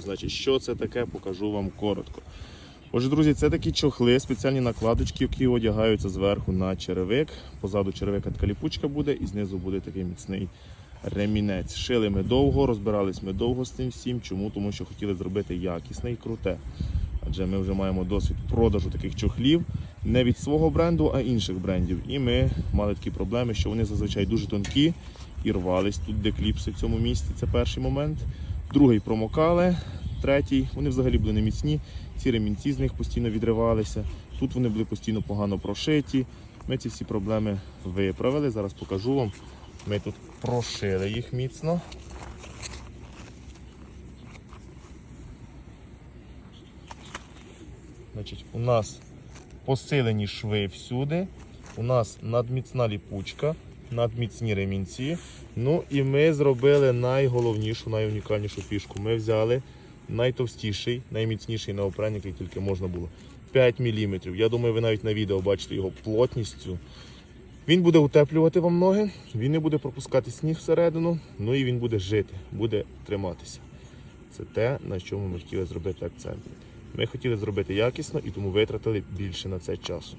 Значить, що це таке, покажу вам коротко. Отже, друзі, це такі чохли, спеціальні накладочки, які одягаються зверху на черевик. Позаду черевика така ліпучка буде, і знизу буде такий міцний ремінець. Шили ми довго, розбирались ми довго з цим всім. Чому? Тому що хотіли зробити якісне і круте. Адже ми вже маємо досвід продажу таких чохлів не від свого бренду, а інших брендів. І ми мали такі проблеми, що вони зазвичай дуже тонкі і рвались тут, де кліпси в цьому місці. Це перший момент. Другий промокали. Третій, вони взагалі були не міцні. Ці ремінці з них постійно відривалися. Тут вони були постійно погано прошиті. Ми ці всі проблеми виправили. Зараз покажу вам. Ми тут прошили їх міцно. Значить, у нас посилені шви всюди. У нас надміцна ліпучка, надміцні ремінці. Ну і ми зробили найголовнішу, найунікальнішу фішку. Ми взяли найтовстіший, найміцніший неопрен, який тільки можна було. 5 мм. Я думаю, ви навіть на відео бачите його плотністю. Він буде утеплювати вам ноги, він не буде пропускати сніг всередину, ну і він буде жити, буде триматися. Це те, на чому ми хотіли зробити акцент. Ми хотіли зробити якісно і тому витратили більше на це часу.